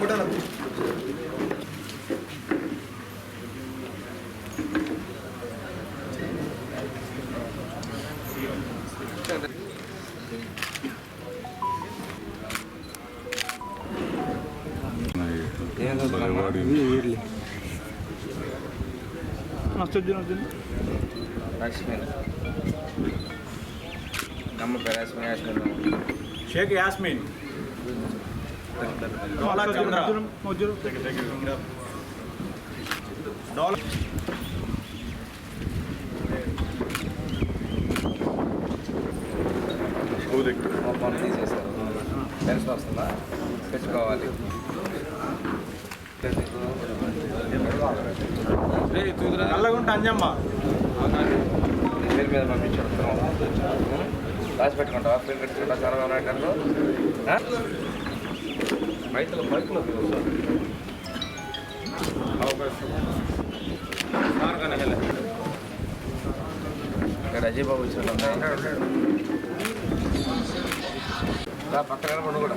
कुठं షేక్ యాస్మిన్ మా ఫోన్ తీసేస్తారు పెన్షన్ వస్తుందా తెచ్చుకోవాలి నల్లగుంట అంజమ్మ పేరు మీద పంపించాడు రాసి పెట్టుకుంటావా? పేరు పెట్టుకుంటా చదవా నాటంలో రైతుల మైకులో ఇక్కడ అజయ్ బాబు వచ్చినట్టు పక్కన పండు కూడా.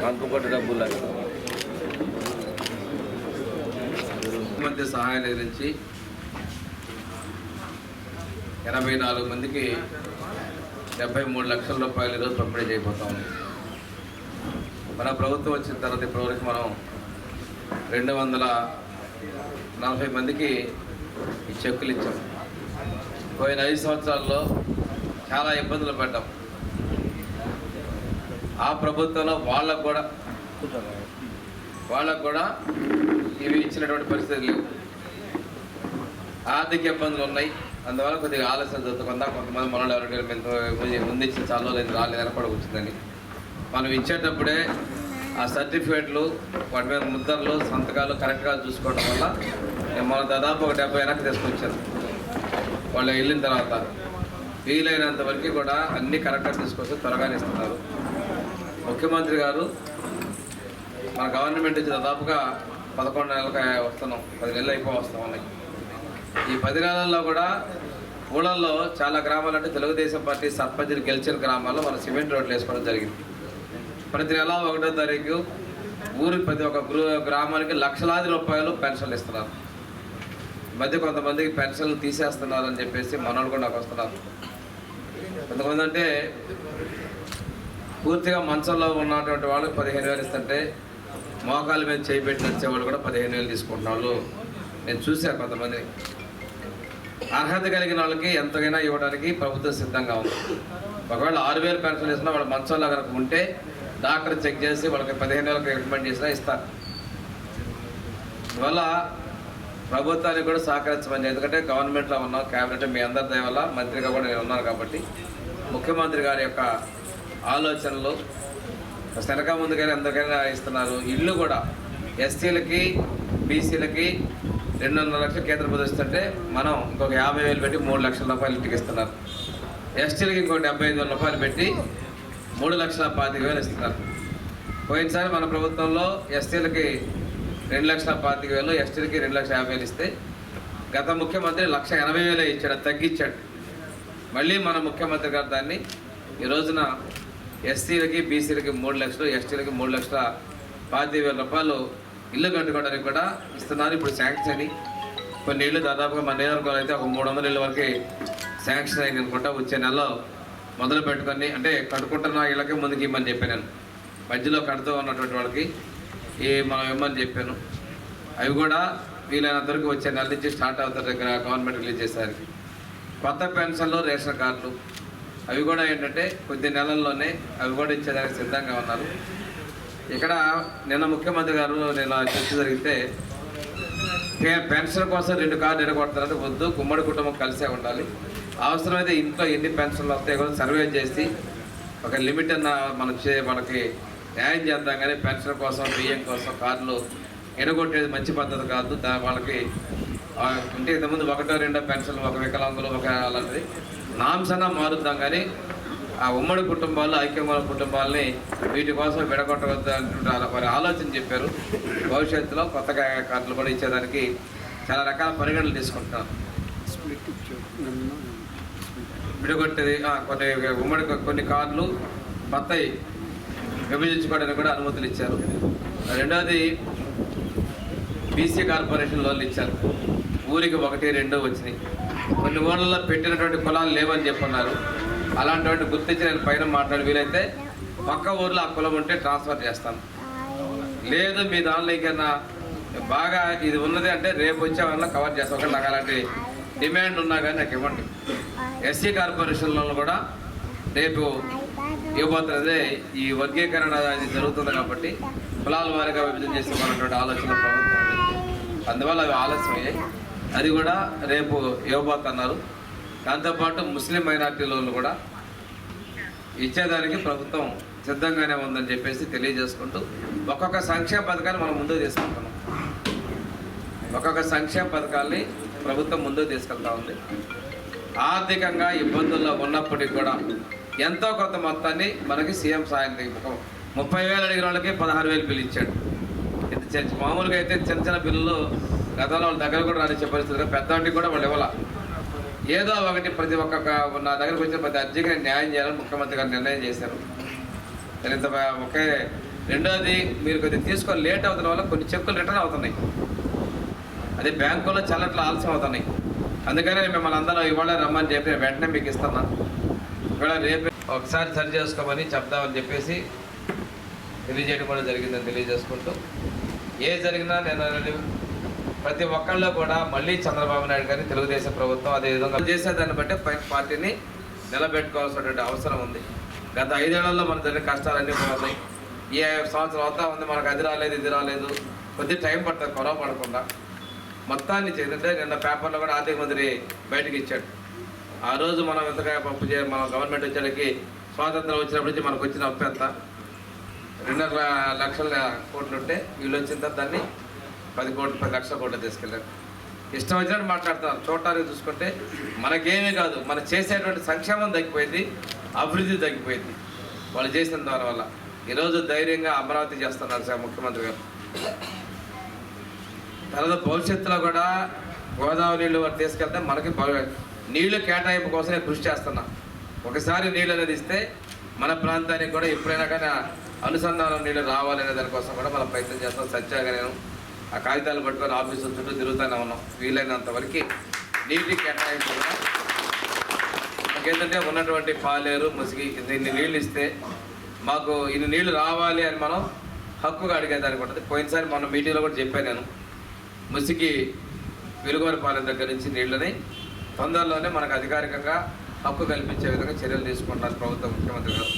చూడు డబ్బులు మధ్య సహాయం నుంచి ఎనభై నాలుగు మందికి డెబ్బై మూడు లక్షల రూపాయలు ఈరోజు పంపిణీ చేయబోతా ఉంది మన ప్రభుత్వం వచ్చిన తర్వాత ఇప్పటివరకు మనం రెండు వందల నలభై మందికి ఈ చెక్కులు ఇచ్చాం. పోయిన ఐదు సంవత్సరాల్లో చాలా ఇబ్బందులు పడ్డాం. ఆ ప్రభుత్వంలో వాళ్ళకు కూడా వాళ్ళకు కూడా ఇవి ఇచ్చినటువంటి పరిస్థితులు లేవు ఆర్థిక ఇబ్బందులు ఉన్నాయి. అందువల్ల కొద్దిగా ఆలస్యం జరుగుతుందా? కొంతమంది మనలో ఎవరికైనా మేము ముందు ఇచ్చిన చాలా లేదు రాలేదు. ఏర్పడి వచ్చిందని మనం ఇచ్చేటప్పుడే ఆ సర్టిఫికేట్లు వాటి మీద ముద్రలు సంతకాలు కరెక్ట్గా చూసుకోవడం వల్ల మనం దాదాపు ఒక డెబ్బై వెనక్కి తీసుకొచ్చాను. వాళ్ళు వెళ్ళిన తర్వాత వీలైనంత వరకు కూడా అన్నీ కరెక్ట్గా తీసుకొస్తే త్వరగానే ఇస్తున్నారు. ముఖ్యమంత్రి గారు మన గవర్నమెంట్ నుంచి దాదాపుగా పదకొండు నెలలకి వస్తున్నాం పది నెలలు అయిపో వస్తాం ఉన్నాయి ఈ పది నెలల్లో కూడా ఊళ్ళల్లో చాలా గ్రామాలు అంటే తెలుగుదేశం పార్టీ సర్పంచ్లు గెలిచిన గ్రామాల్లో మన సిమెంట్ రోడ్లు వేసుకోవడం జరిగింది. ప్రతి నెల ఒకటో తారీఖు ఊరి ప్రతి ఒక్క గృహ గ్రామానికి లక్షలాది రూపాయలు పెన్షన్లు ఇస్తున్నారు. మధ్య కొంతమందికి పెన్షన్లు తీసేస్తున్నారు అని చెప్పేసి మనోళ్ళు కూడా నాకు వస్తున్నారు. కొంతమంది అంటే పూర్తిగా మంచంలో ఉన్నటువంటి వాళ్ళు పదిహేను వేలు ఇస్తుంటే మోకాల మీద చేయి పెట్టి వాళ్ళు కూడా పదిహేను వేలు తీసుకుంటున్నారు. నేను చూశాను కొంతమంది. అర్హత కలిగిన వాళ్ళకి ఎంతకైనా ఇవ్వడానికి ప్రభుత్వం సిద్ధంగా ఉంది. ఒకవేళ ఆరు వేలు పెన్షన్ ఇస్తున్నా వాళ్ళు మంచంలో కనుక ఉంటే డాక్టర్ చెక్ చేసి వాళ్ళకి పదిహేను వేలకు రికమెండ్ చేసినా ఇస్తారు. అందువల్ల ప్రభుత్వానికి కూడా సహకరించమని ఎందుకంటే గవర్నమెంట్లో ఉన్నాం క్యాబినెట్ మీ అందరి దయ వల్ల మంత్రిగా కూడా నేను ఉన్నాను కాబట్టి ముఖ్యమంత్రి గారి యొక్క ఆలోచనలు. వెనక ముందుకైనా అందరికైనా ఇస్తున్నారు. ఇల్లు కూడా ఎస్సీలకి బీసీలకి రెండున్నర లక్షలు కేంద్ర ప్రదర్శిస్తుంటే మనం ఇంకొక యాభై వేలు పెట్టి మూడు లక్షల రూపాయలు ఇంటికి ఇస్తున్నారు. ఎస్టీలకి ఇంకో డెబ్బై ఐదు వేల రూపాయలు పెట్టి మూడు లక్షల పాతిక వేలు ఇస్తున్నారు. పోయినసారి మన ప్రభుత్వంలో ఎస్టీలకి రెండు లక్షల పాతిక వేలు ఎస్టీలకి రెండు లక్షల యాభై వేలు ఇస్తే గత ముఖ్యమంత్రి లక్ష ఎనభై వేలే ఇచ్చాడు తగ్గించాడు. మళ్ళీ మన ముఖ్యమంత్రి గారు దాన్ని ఈ రోజున ఎస్సీలకి బీసీలకి మూడు లక్షలు ఎస్టీలకి మూడు లక్షల పాతి వేల రూపాయలు ఇల్లు కట్టుకోవడానికి కూడా ఇస్తున్నారు. ఇప్పుడు శాంక్షన్ అని. కొన్ని ఇళ్ళు దాదాపుగా మన నియోజకవర్గంలో అయితే ఒక మూడు వందల ఇళ్ళ వరకు శాంక్షన్ అయింది అనుకుంటా. వచ్చే నెలలో మొదలు పెట్టుకొని అంటే కట్టుకుంటున్న ఇళ్ళకి ముందుకు ఇమ్మని చెప్పాను మధ్యలో కడుతూ ఉన్నటువంటి వాళ్ళకి ఈ మనం ఇమ్మని చెప్పాను. అవి కూడా వీలైనంత వరకు వచ్చే నెల నుంచి స్టార్ట్ అవుతారు దగ్గర గవర్నమెంట్ రిలీజ్ చేసేసరికి. కొత్త పెన్షన్లు రేషన్ కార్డులు అవి కూడా ఏంటంటే కొద్ది నెలల్లోనే అవి కూడా ఇచ్చేదానికి సిద్ధంగా ఉన్నారు. ఇక్కడ నిన్న ముఖ్యమంత్రి గారు నేను చర్చ జరిగితే పెన్షన్ కోసం రెండు కార్లు ఎడగొడతారంటే వద్దు గుమ్మడి కుటుంబం కలిసే ఉండాలి. అవసరమైతే ఇంట్లో ఎన్ని పెన్షన్లు వస్తాయో కూడా సర్వే చేసి ఒక లిమిట్ అన్న మనం చే మనకి న్యాయం చేద్దాం కానీ పెన్షన్ కోసం బియ్యం కోసం కార్డులు ఎడగొట్టేది మంచి పద్ధతి కాదు. దా వాళ్ళకి అంటే ఇంతకుముందు ఒకటో రెండో పెన్షన్లు ఒక వికలాంగులు ఒక అలాంటిది. నాంసన మారుద్దాం కానీ ఆ ఉమ్మడి కుటుంబాలు ఐక్యమైన కుటుంబాలని వీటి కోసం విడగొట్టవద్దు అంటుంటారు వారి ఆలోచన చెప్పారు. భవిష్యత్తులో కొత్తగా కార్డులు కూడా ఇచ్చేదానికి చాలా రకాల పరిగణలు తీసుకుంటున్నారు. విడగొట్టేది కొన్ని ఉమ్మడి కొన్ని కార్డులు బత్తాయి విభజించుకోవడానికి కూడా అనుమతులు ఇచ్చారు. రెండవది బీసీ కార్పొరేషన్ లోన్లు ఇచ్చారు. ఊరికి ఒకటి రెండు వచ్చినాయి. కొన్ని ఊళ్ళలో పెట్టినటువంటి కులాలు లేవని చెప్పున్నారు. అలాంటి గుర్తించి నేను పైన మాట్లాడి వీలైతే పక్క ఊర్లో ఆ కులం ఉంటే ట్రాన్స్ఫర్ చేస్తాను. లేదు మీ దానిలో ఇంకన్నా బాగా ఇది ఉన్నది అంటే రేపు వచ్చే కవర్ చేస్తాం ఒకటి నాకు అలాంటి డిమాండ్ ఉన్నా కానీ నాకు ఇవ్వండి. ఎస్సీ కార్పొరేషన్లో కూడా రేపు ఇవ్వబోతున్నదే ఈ వర్గీకరణ అది జరుగుతుంది కాబట్టి కులాల వారిగా విభజన చేసుకోవాలన్నటువంటి ఆలోచన ప్రభుత్వం అందువల్ల అవి ఆలస్యం అయ్యాయి అది కూడా రేపు ఇవ్వబోతున్నారు దాంతోపాటు ముస్లిం మైనార్టీలను కూడా ఇచ్చేదానికి ప్రభుత్వం సిద్ధంగానే ఉందని చెప్పేసి తెలియజేసుకుంటూ ఒక్కొక్క సంక్షేమ పథకాన్ని మనం ముందు తీసుకుంటున్నాం. ఒక్కొక్క సంక్షేమ పథకాల్ని ప్రభుత్వం ముందుకు తీసుకెళ్తా ఉంది. ఆర్థికంగా ఇబ్బందుల్లో ఉన్నప్పటికీ కూడా ఎంతో కొంత మొత్తాన్ని మనకి సీఎం సాయం ముప్పై వేలు అడిగిన వాళ్ళకి పదహారు వేలు బిల్లు ఇచ్చాడు. ఇది మామూలుగా అయితే చిన్న చిన్న బిల్లులు గతంలో వాళ్ళ దగ్గర కూడా రానిచ్చే పరిస్థితులు పెద్దవాటికి కూడా వాళ్ళు ఇవ్వాల. ఏదో ఒకటి ప్రతి ఒక్క నా దగ్గరకు వచ్చిన ప్రతి అర్జీకి న్యాయం చేయాలని ముఖ్యమంత్రి గారు నిర్ణయం చేశారు. ఇంత ఒకే రెండోది మీరు కొద్దిగా తీసుకొని లేట్ అవుతున్న వల్ల కొన్ని చెక్కులు రిటర్న్ అవుతున్నాయి. అదే బ్యాంకులో చల్లట్లు ఆలస్యం అవుతున్నాయి. అందుకనే మిమ్మల్ని అందరూ ఇవాళ రమ్మని చెప్పి వెంటనే మీకు ఇస్తాను ఇవాళ రేపు ఒకసారి సరి చేసుకోమని చెప్దామని చెప్పేసి తెలియజేయడం కూడా జరిగిందని తెలియజేసుకుంటూ ఏ జరిగినా నేను ప్రతి ఒక్కళ్ళు కూడా మళ్ళీ చంద్రబాబు నాయుడు గారిని తెలుగుదేశం ప్రభుత్వం అదేవిధంగా చేసేదాన్ని బట్టి పై పార్టీని నిలబెట్టుకోవాల్సినటువంటి అవసరం ఉంది. గత ఐదేళ్ళలో మన జరిగిన కష్టాలన్నీ పోతాయి ఈ సంవత్సరం అవుతా ఉంది మనకు అది రాలేదు ఇది రాలేదు. కొద్ది టైం పడుతుంది కొరవ పడకుండా. మొత్తాన్ని చేస్తుంటే నిన్న పేపర్లో కూడా ఆర్థిక మంత్రి బయటకు ఇచ్చాడు. ఆ రోజు మనం ఎంతగా పప్పు చే మనం గవర్నమెంట్ వచ్చేటికి స్వాతంత్రం వచ్చినప్పటి నుంచి మనకు వచ్చిన అప్పు ఎంత? రెండున్నర లక్షల కోట్లు ఉంటే వీళ్ళు వచ్చిన తర్వాత దాన్ని పది కోట్లు పది లక్షల కోట్లు తీసుకెళ్ళారు. ఇష్టం వచ్చినట్టు మాట్లాడుతున్నారు. చూడటానికి చూసుకుంటే మనకేమీ కాదు. మనం చేసేటువంటి సంక్షేమం తగ్గిపోయింది అభివృద్ధి తగ్గిపోయింది. వాళ్ళు చేసిన దానివల్ల. ఈరోజు ధైర్యంగా అమరావతి చేస్తున్నారు సార్ ముఖ్యమంత్రి గారు. తర్వాత భవిష్యత్తులో కూడా గోదావరి నీళ్ళు వారు తీసుకెళ్తే మనకి నీళ్ళు కేటాయింపు కోసమే కృషి చేస్తున్నా. ఒకసారి నీళ్ళు అనేది ఇస్తే మన ప్రాంతానికి కూడా ఎప్పుడైనా కానీ అనుసంధానం నీళ్ళు రావాలనే దానికోసం కూడా మనం ప్రయత్నం చేస్తాం సత్యాగ్రహం నేను ఆ కాగితాలు పట్టుకొని ఆఫీసు చుట్టూ తిరుగుతూనే ఉన్నాం. వీలైనంత వరకు నీటి కేటాయింపు మాకేంటంటే ఉన్నటువంటి పాలేరు ముసిగి దీన్ని నీళ్ళు ఇస్తే మాకు ఇన్ని నీళ్ళు రావాలి అని మనం హక్కుగా అడిగేదానికి ఉంటుంది. పోయినసారి మన మీటింగ్లో కూడా చెప్పాను నేను. ముసిగి వెలుగువరపాలెం దగ్గర నుంచి నీళ్ళని తొందరలోనే మనకు అధికారికంగా హక్కు కల్పించే విధంగా చర్యలు తీసుకుంటారు ప్రభుత్వం ముఖ్యమంత్రి గారు.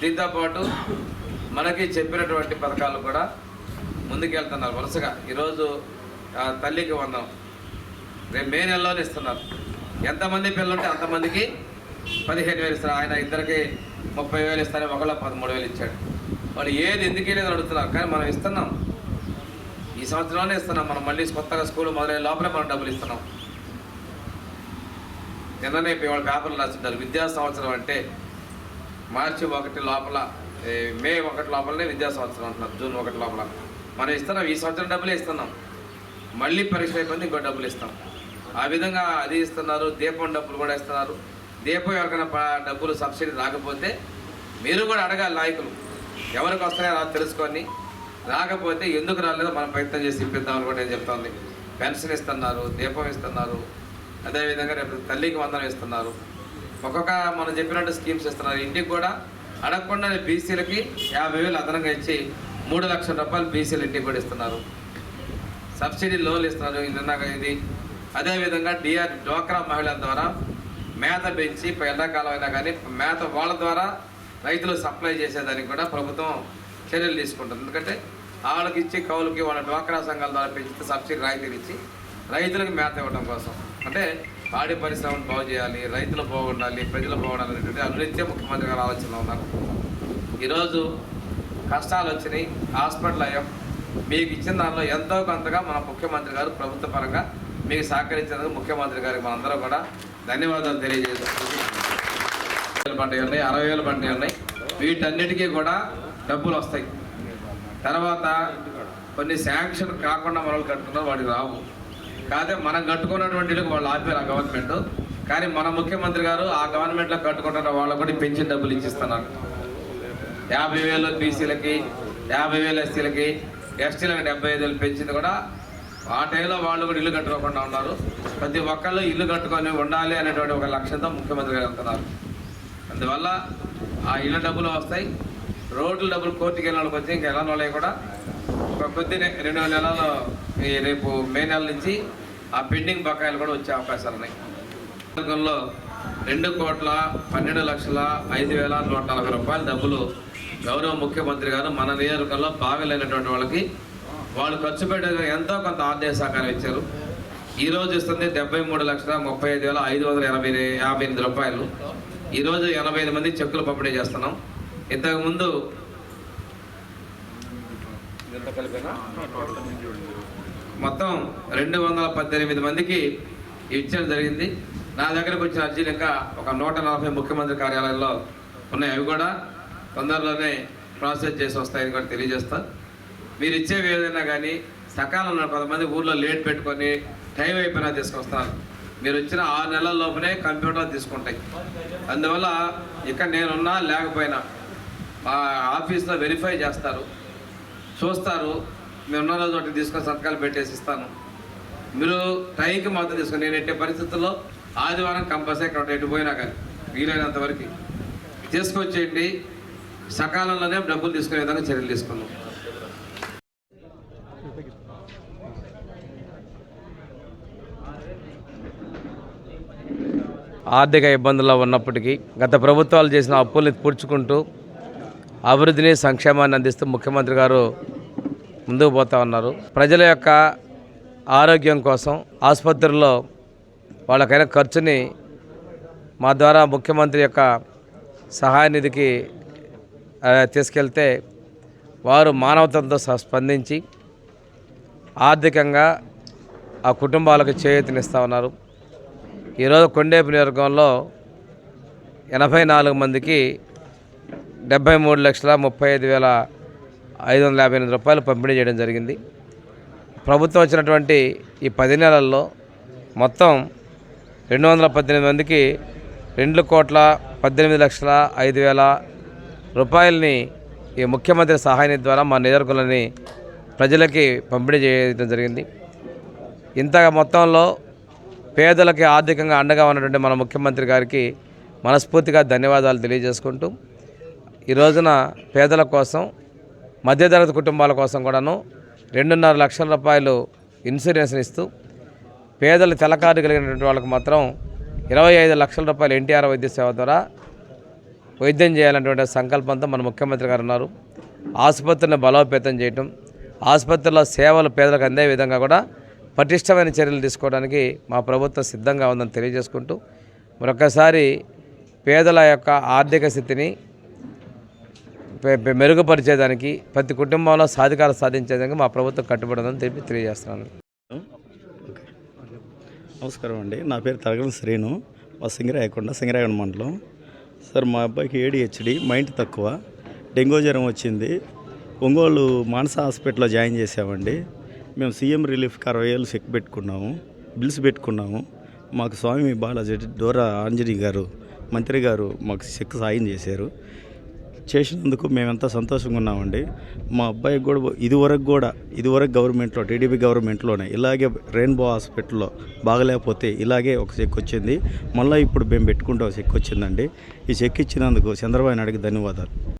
దీంతో పాటు మనకి చెప్పినటువంటి పథకాలు కూడా ముందుకెళ్తున్నారు వరుసగా. ఈరోజు తల్లికి వందనం. రేపు మే నెలలోనే ఇస్తున్నారు. ఎంతమంది పిల్లలుంటే అంతమందికి పదిహేను వేలు ఇస్తారు ఆయన ఇద్దరికి ముప్పై వేలు ఇస్తారని ఒకళ్ళ పదమూడు వేలు ఇచ్చాడు. వాళ్ళు ఏది ఎందుకు లేదని అడుగుతున్నారు. కానీ మనం ఇస్తున్నాం. ఈ సంవత్సరంలోనే ఇస్తున్నాం. మనం మళ్ళీ కొత్తగా స్కూల్ మొదలయ్యే లోపలే మనం డబ్బులు ఇస్తున్నాం. నిన్ననే ఇవాళ పేపర్లు రాస్తుంటారు విద్యా సంవత్సరం అంటే మార్చి ఒకటి లోపల మే ఒకటి లోపలనే విద్యా సంవత్సరం అంటున్నారు. జూన్ ఒకటి లోపల. మనం ఇస్తున్నాం ఈ సంవత్సరం డబ్బులే ఇస్తున్నాం. మళ్ళీ పరీక్ష అయిపోయింది ఇంకో డబ్బులు ఇస్తాం. ఆ విధంగా అది ఇస్తున్నారు దీపం డబ్బులు కూడా ఇస్తున్నారు. దీపం ఎవరికైనా డబ్బులు సబ్సిడీ రాకపోతే మీరు కూడా అడగాలి నాయకులు. ఎవరికి వస్తాయో అలా తెలుసుకొని. రాకపోతే ఎందుకు రాలేదో మనం ప్రయత్నం చేసి ఇప్పిద్దామని కూడా నేను చెప్తోంది. పెన్షన్ ఇస్తున్నారు దీపం ఇస్తున్నారు. అదేవిధంగా రేపు తల్లికి వందనం ఇస్తున్నారు. ఒక్కొక్క మనం చెప్పినట్టు స్కీమ్స్ ఇస్తున్నారు. ఇంటికి కూడా అడగకుండా బీసీలకి యాభై వేలు అదనంగా ఇచ్చి మూడు లక్షల రూపాయలు బీసీలు ఇంటికి కూడా ఇస్తున్నారు. సబ్సిడీ లోన్లు ఇస్తున్నారు నిన్న ఇది. అదేవిధంగా డిఆర్ డ్వాక్రా మహిళల ద్వారా మేత పెంచి ఇప్పుడు ఎండాకాలం అయినా కానీ మేత వాళ్ళ ద్వారా రైతులు సప్లై చేసేదానికి కూడా ప్రభుత్వం చర్యలు తీసుకుంటుంది. ఎందుకంటే వాళ్ళకి ఇచ్చి కౌలుకి వాళ్ళ డ్వాక్రా సంఘాల ద్వారా పెంచితే సబ్సిడీ రాయితీలు ఇచ్చి రైతులకు మేత ఇవ్వడం కోసం. అంటే పాడి పరిశ్రమను బాగు చేయాలి రైతులు బాగుండాలి ప్రజలు బాగుండాలి అనేటువంటి అనునిత్యం ముఖ్యమంత్రి గారు ఆలోచనలో ఉన్నారు. ఈరోజు కష్టాలు వచ్చినాయి హాస్పిటల్ అయ్యాం. మీకు ఇచ్చిన దానిలో ఎంతో కొంతగా మన ముఖ్యమంత్రి గారు ప్రభుత్వ పరంగా మీకు సహకరించినందుకు ముఖ్యమంత్రి గారికి మనందరం కూడా ధన్యవాదాలు తెలియజేస్తాం వేల పంటలు ఉన్నాయి అరవై వేల పంటలు ఉన్నాయి. వీటన్నిటికీ కూడా డబ్బులు వస్తాయి తర్వాత కొన్ని శాంక్షన్ కాకుండా మనల్ని కట్టుకున్నారు వాడికి రావు. కాదే మనం కట్టుకున్నటువంటి వాళ్ళు ఆపారు ఆ గవర్నమెంట్. కానీ మన ముఖ్యమంత్రి గారు ఆ గవర్నమెంట్లో కట్టుకుంటున్న వాళ్ళు కూడా పెన్షన్ డబ్బులు ఇచ్చిస్తున్నారు. యాభై వేలు బీసీలకి యాభై వేలు ఎస్సీలకి ఎస్టీలకు డెబ్బై ఐదు వేలు పెంచింది కూడా ఆ టైంలో వాళ్ళు కూడా ఇల్లు కట్టుకోకుండా ఉన్నారు. ప్రతి ఒక్కళ్ళు ఇల్లు కట్టుకొని ఉండాలి అనేటువంటి ఒక లక్ష్యంతో ముఖ్యమంత్రి గారు వెళ్తున్నారు. అందువల్ల ఆ ఇళ్ళ డబ్బులు వస్తాయి. రోడ్ల డబ్బులు కోర్టుకి వెళ్ళిన వాళ్ళకి వచ్చి ఇంకా ఎలా కూడా ఒక కొద్ది రెండు నెలలు ఈ రేపు మే నెల నుంచి ఆ పెండింగ్ బకాయిలు కూడా వచ్చే అవకాశాలు ఉన్నాయి. రెండు కోట్ల పన్నెండు లక్షల ఐదు వేల నూట నలభై రూపాయల డబ్బులు గౌరవ ముఖ్యమంత్రి గారు మన నియోజకవర్గంలో బాగలేనటువంటి వాళ్ళకి వాళ్ళు ఖర్చు పెట్టే ఎంతో కొంత ఆర్థిక సహకారం ఇచ్చారు. ఈ రోజు ఇస్తుంది డెబ్బై మూడు లక్షల ముప్పై ఐదు వేల ఐదు వందల ఎనభై యాభై ఎనిమిది రూపాయలు. ఈ రోజు ఎనభై ఐదు మంది చెక్కులు పంపిణీ చేస్తున్నాం. ఇంతకు ముందు ఇదంతా కలిపేనా? మొత్తం రెండు వందల పద్దెనిమిది మందికి ఇచ్చడం జరిగింది. నా దగ్గరకు వచ్చిన అర్జీలు ఇంకా ఒక నూట నలభై ముఖ్యమంత్రి కార్యాలయంలో ఉన్నాయి. అవి కూడా తొందరలోనే ప్రాసెస్ చేసి వస్తాయని కూడా తెలియజేస్తా. మీరు ఇచ్చేవి ఏదైనా కానీ సకాలంలో కొంతమంది ఊర్లో లేట్ పెట్టుకొని టైం అయిపోయినా తీసుకొస్తారు మీరు వచ్చిన ఆరు నెలల లోపలే కంప్యూటర్ తీసుకుంటాయి. అందువల్ల ఇక్కడ నేనున్నా లేకపోయినా మా ఆఫీస్లో వెరిఫై చేస్తారు. చూస్తారు. మీరు ఉన్న రోజు ఒకటి తీసుకొని సంతకాలు పెట్టేసి ఇస్తాను. మీరు టైంకి మాత్రం తీసుకొని నేను ఎట్టి పరిస్థితుల్లో ఆదివారం కంపల్సరీ ఇక్కడ ఎటు పోయినా కానీ వీలైనంత వరకు. తీసుకొచ్చేయండి. సకాలంలోనే డబ్బులు తీసుకునే విధంగా చర్యలు తీసుకున్నాం. ఆర్థిక ఇబ్బందుల్లో ఉన్నప్పటికీ గత ప్రభుత్వాలు చేసిన అప్పుల్ని పూడ్చుకుంటూ అభివృద్ధిని సంక్షేమాన్ని అందిస్తూ ముఖ్యమంత్రి గారు ముందుకు పోతా ఉన్నారు. ప్రజల యొక్క ఆరోగ్యం కోసం ఆసుపత్రుల్లో వాళ్ళకైన ఖర్చుని మా ద్వారా ముఖ్యమంత్రి యొక్క సహాయ నిధికి తీసుకెళ్తే వారు మానవతంతో స- స్పందించి ఆర్థికంగా ఆ కుటుంబాలకు చేయూతనిస్తూ ఉన్నారు. ఈరోజు కొండేపు నియోజకవర్గంలో ఎనభై నాలుగు మందికి డెబ్బై మూడు లక్షల ముప్పై ఐదు వేల ఐదు వందల యాభై ఎనిమిది రూపాయలు పంపిణీ చేయడం జరిగింది. ప్రభుత్వం వచ్చినటువంటి ఈ పది నెలల్లో మొత్తం రెండు వందల పద్దెనిమిది మందికి రెండు కోట్ల పద్దెనిమిది లక్షల ఐదు వేల రూపాయలని ఈ ముఖ్యమంత్రి సహాయం ద్వారా మా నియోజకవర్గంలోని ప్రజలకి పంపిణీ చేయడం జరిగింది. ఇంత మొత్తంలో పేదలకి ఆర్థికంగా అండగా ఉన్నటువంటి మన ముఖ్యమంత్రి గారికి మనస్ఫూర్తిగా ధన్యవాదాలు తెలియజేసుకుంటూ ఈ రోజున పేదల కోసం మధ్యతరగతి కుటుంబాల కోసం కూడాను రెండున్నర లక్షల రూపాయలు ఇన్సూరెన్స్ని ఇస్తూ పేదలు తెలకారు కలిగినటువంటి వాళ్ళకు మాత్రం ఇరవై ఐదు లక్షల రూపాయలు ఎన్టీఆర్ వైద్య సేవ ద్వారా వైద్యం చేయాలనేటువంటి సంకల్పంతో మన ముఖ్యమంత్రి గారు ఉన్నారు. ఆసుపత్రిని బలోపేతం చేయటం ఆసుపత్రిలో సేవలు పేదలకు అందే విధంగా కూడా పటిష్టమైన చర్యలు తీసుకోవడానికి మా ప్రభుత్వం సిద్ధంగా ఉందని తెలియజేసుకుంటూ మరొకసారి పేదల యొక్క ఆర్థిక స్థితిని మెరుగుపరిచేదానికి ప్రతి కుటుంబంలో సాధికారం సాధించేదానికి మా ప్రభుత్వం కట్టుబడి ఉందని తెలిపి తెలియజేస్తున్నాను. నమస్కారం అండి. నా పేరు తరగల శ్రీను. మా సింగరాయకొండ సింగరాయకొండ మండలం. సార్ మా అబ్బాయికి ఏడిహెచ్డి మైండ్ తక్కువ. డెంగ్యూ జ్వరం వచ్చింది. ఒంగోలు మానస హాస్పిటల్లో జాయిన్ చేసామండి మేము సీఎం రిలీఫ్కి అరవై ఏళ్ళు చెక్ పెట్టుకున్నాము బిల్స్ పెట్టుకున్నాము. మాకు స్వామి బాలాజీ డోరా ఆంజనేయ గారు మంత్రి గారు మాకు చెక్ సాయం చేశారు. చేసినందుకు మేమంతా సంతోషంగా ఉన్నామండి. మా అబ్బాయికి కూడా ఇదివరకు కూడా ఇదివరకు గవర్నమెంట్లో టీడీపీ గవర్నమెంట్లోనే ఇలాగే రెయిన్బో హాస్పిటల్లో బాగలేకపోతే ఇలాగే ఒక చెక్ వచ్చింది. మళ్ళీ ఇప్పుడు మేము పెట్టుకుంటే ఒక చెక్ వచ్చిందండి. ఈ చెక్ ఇచ్చినందుకు చంద్రబాబు నాయుడికి ధన్యవాదాలు.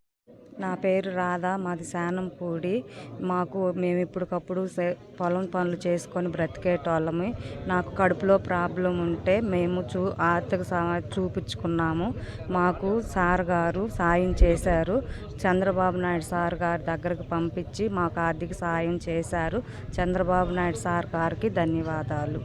నా పేరు రాధా మాది శానంపూడి మాకు మేము ఇప్పటికప్పుడు పొలం పనులు చేసుకొని బ్రతికేటోళ్ళము. నాకు కడుపులో ప్రాబ్లం ఉంటే మేము చూ ఆర్థిక సహాయం చూపించుకున్నాము. మాకు సార్ గారు సాయం చేశారు. చంద్రబాబు నాయుడు సార్ గారి దగ్గరకు పంపించి మాకు ఆర్థిక సాయం చేశారు. చంద్రబాబు నాయుడు సార్ గారికి ధన్యవాదాలు.